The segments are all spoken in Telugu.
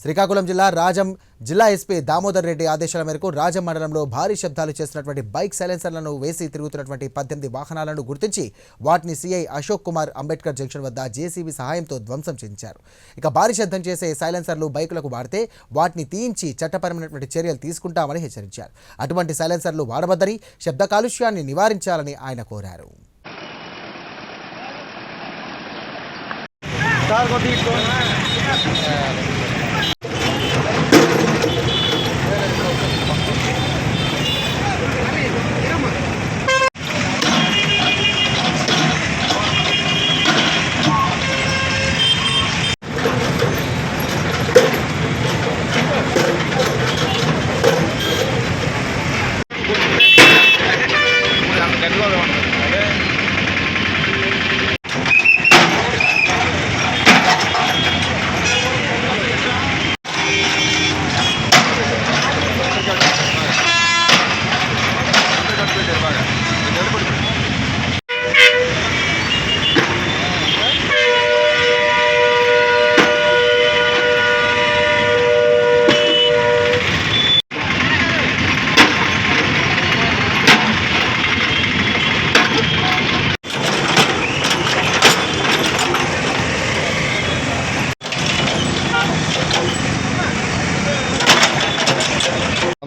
శ్రీకాకుళం జిల్లా రాజం జిల్లా ఎస్పీ దామోదర్ రెడ్డి ఆదేశాల మేరకు రాజం మండలంలో భారీ శబ్దాలు చేస్తున్నటువంటి బైక్ సైలెన్సర్లను వేసి తిరుగుతున్నటువంటి పద్దెనిమిది వాహనాలను గుర్తించి వాటిని సీఐ అశోక్ కుమార్ అంబేద్కర్ జంక్షన్ వద్ద జేసీబీ సహాయంతో ధ్వంసం చేయించారు. ఇక భారీ శబ్దం చేసే సైలెన్సర్లు బైకులకు వాడితే వాటిని తీయించి చట్టపరమైనటువంటి చర్యలు తీసుకుంటామని హెచ్చరించారు. అటువంటి సైలెన్సర్లు వాడబద్దని శబ్ద కాలుష్యాన్ని నివారించాలని ఆయన కోరారు.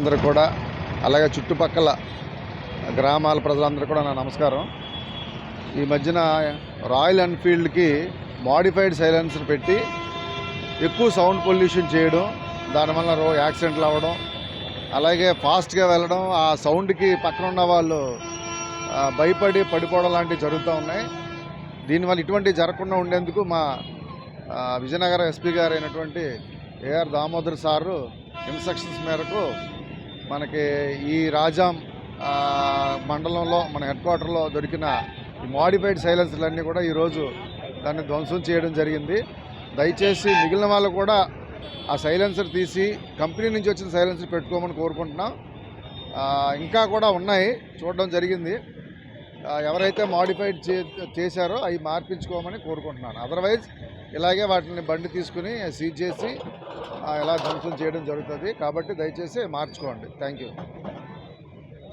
ప్రజలందరూ కూడా అలాగే చుట్టుపక్కల గ్రామాల ప్రజలందరూ కూడా నా నమస్కారం. ఈ మధ్యన రాయల్ ఎన్ఫీల్డ్కి మాడిఫైడ్ సైలెన్సర్ పెట్టి ఎక్కువ సౌండ్ పొల్యూషన్ చేయడం దానివల్ల రో యాక్సిడెంట్లు అవ్వడం అలాగే ఫాస్ట్గా వెళ్ళడం ఆ సౌండ్కి పక్కన ఉన్న వాళ్ళు భయపడి పడిపోవడం లాంటివి జరుగుతూ ఉన్నాయి. దీనివల్ల ఇటువంటివి జరగకుండా ఉండేందుకు మా విజయనగర ఎస్పీ గారు అయినటువంటి ఏఆర్ దామోదర్ సారు ఇన్స్ట్రక్షన్స్ మేరకు మనకి ఈ రాజాం మండలంలో మన హెడ్ క్వార్టర్లో దొరికిన ఈ మాడిఫైడ్ సైలెన్సర్లన్నీ కూడా ఈరోజు దాన్ని ధ్వంసం చేయడం జరిగింది. దయచేసి మిగిలిన వాళ్ళు కూడా ఆ సైలెన్సర్ తీసి కంపెనీ నుంచి వచ్చిన సైలెన్సర్ పెట్టుకోమని కోరుకుంటున్నాం. ఇంకా కూడా ఉన్నాయి చూడడం జరిగింది. ఎవరైతే మాడిఫైడ్ చే చేశారో అవి మార్పించుకోమని కోరుకుంటున్నాను. అదర్వైజ్ ఇలాగే వాటిని బండి తీసుకుని సీజ్ చేసి ఎలా ఇలా ధ్వంసం చేయడం జరుగుతుంది. కాబట్టి దయచేసి మార్చుకోండి. Thank you